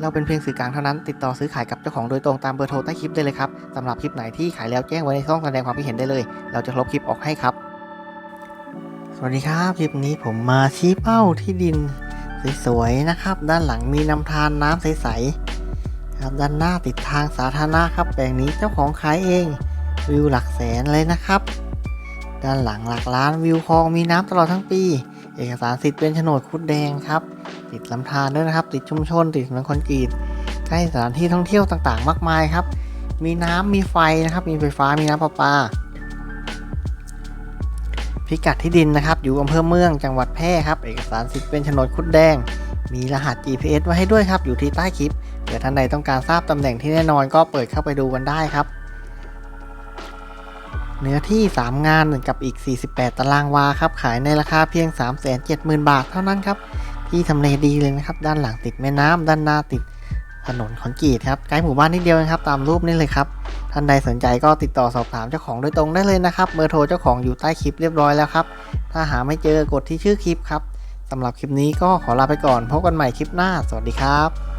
เราเป็นเพียงสื่อกลางเท่านั้น ติดต่อซื้อขายกับเจ้าของโดยตรงตามเบอร์โทรใต้คลิปได้เลยครับสำหรับคลิปไหนที่ขายแล้วแจ้งไว้ในช่องแสดงความคิดเห็นได้เลย เราจะลบคลิปออกให้ครับ สวัสดีครับคลิปนี้ผมมาชี้เป้าที่ดินสวยๆนะครับ ด้านหลังมีน้ำทานน้ำใสๆครับด้านหน้าติดทางสาธารณะครับแปลงนี้เจ้าของขายเองวิวหลักแสนเลยนะครับ ด้านหลังหลักล้านวิวคลองมีน้ำตลอดทั้งปี เอกสารสิทธิ์เป็นโฉนดคุดแดงครับ ติดลำธารด้วยนะครับ ติดชุมชนติดถนนคอนกรีตใกล้สถานที่ท่องเที่ยวต่างๆ มากมายครับ มีน้ำมีไฟนะครับ มีไฟฟ้ามีน้ำประปา พิกัดที่ดินนะครับ อยู่อำเภอเมืองจังหวัดแพร่ครับ เอกสารสิทธิ์เป็นโฉนดคุดแดง มีรหัส GPS ไว้ให้ด้วยครับ อยู่ที่ใต้คลิปเผื่อท่านใดต้องการทราบตำแหน่งที่แน่นอนก็เปิดเข้าไปดูกันได้ครับ เนื้อที่ 3 งานกับอีก 48 ตารางวาครับ ขายในราคาเพียง 370,000 บาทเท่านั้นครับ ที่ทำเลดีเลยนะครับ ด้านหลังติดแม่น้ำด้านหน้าติดถนนคอนกรีตครับใกล้หมู่บ้านนิดเดียวนะครับ ตามรูปนี่เลยครับ ท่านใดสนใจก็ติดต่อสอบถามเจ้าของโดยตรงได้เลยนะครับ เบอร์โทรเจ้าของอยู่ใต้คลิปเรียบร้อยแล้วครับ ถ้าหาไม่เจอกดที่ชื่อคลิปครับสำหรับคลิปนี้ก็ขอลาไปก่อนพบกันใหม่คลิปหน้า สวัสดีครับ